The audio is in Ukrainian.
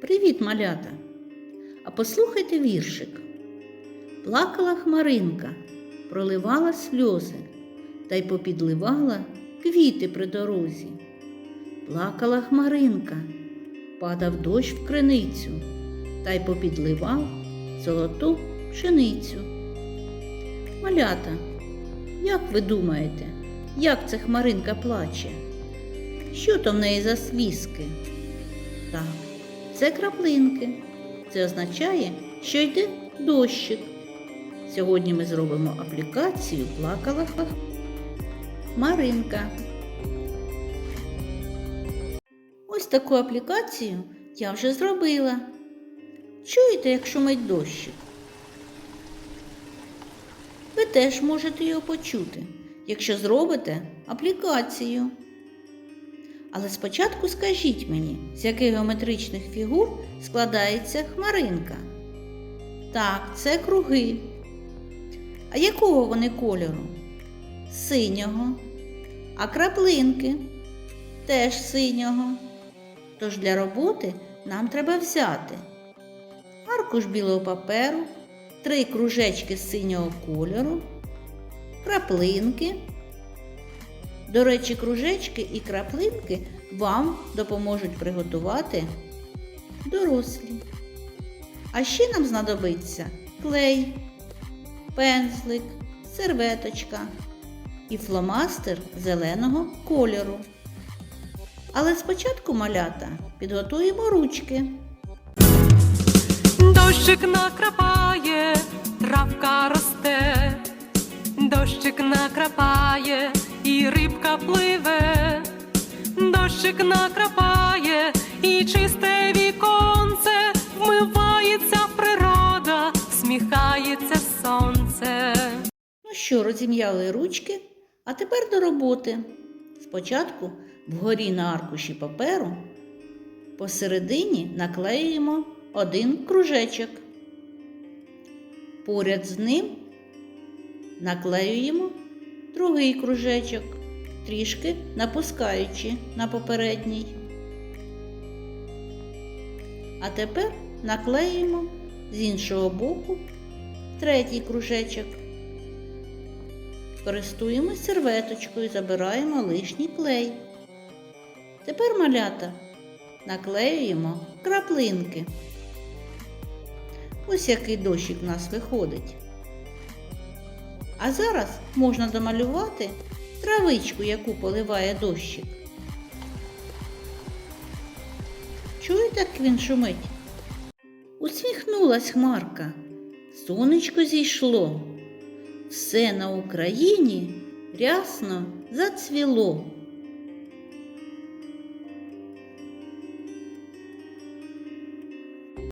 Привіт, малята! А послухайте віршик. Плакала хмаринка, проливала сльози та й попідливала квіти при дорозі. Плакала хмаринка, падав дощ в криницю та й попідливав золоту пшеницю. Малята, як ви думаєте, як це хмаринка плаче? Що то в неї за слізки? Так, це краплинки. Це означає, що йде дощик. Сьогодні ми зробимо аплікацію плакала Маринка. Ось таку аплікацію я вже зробила. Чуєте, як шумить дощик? Ви теж можете його почути, якщо зробите аплікацію. Але спочатку скажіть мені, з яких геометричних фігур складається хмаринка? Так, це круги. А якого вони кольору? Синього. А краплинки теж синього. Тож для роботи нам треба взяти аркуш білого паперу, три кружечки синього кольору, краплинки. До речі, кружечки і краплинки вам допоможуть приготувати дорослі. А ще нам знадобиться клей, пензлик, серветочка і фломастер зеленого кольору. Але спочатку малята підготуємо ручки. Дощик накрапає, травка росте, дощик накрапає, рибка пливе, дощик накрапає, і чисте віконце, вмивається природа, сміхається сонце. Ну що, розім'яли ручки, а тепер до роботи. Спочатку вгорі на аркуші паперу посередині наклеюємо один кружечок. Поряд з ним наклеюємо другий кружечок, трішки напускаючи на попередній. А тепер наклеюємо з іншого боку третій кружечок. Користуємось серветочкою, забираємо лишній клей. Тепер малята наклеюємо краплинки. Ось який дощик в нас виходить. А зараз можна домалювати травичку, яку поливає дощик. Чуєте, як він шумить? Усміхнулась хмарка, сонечко зійшло. Все на Україні рясно зацвіло.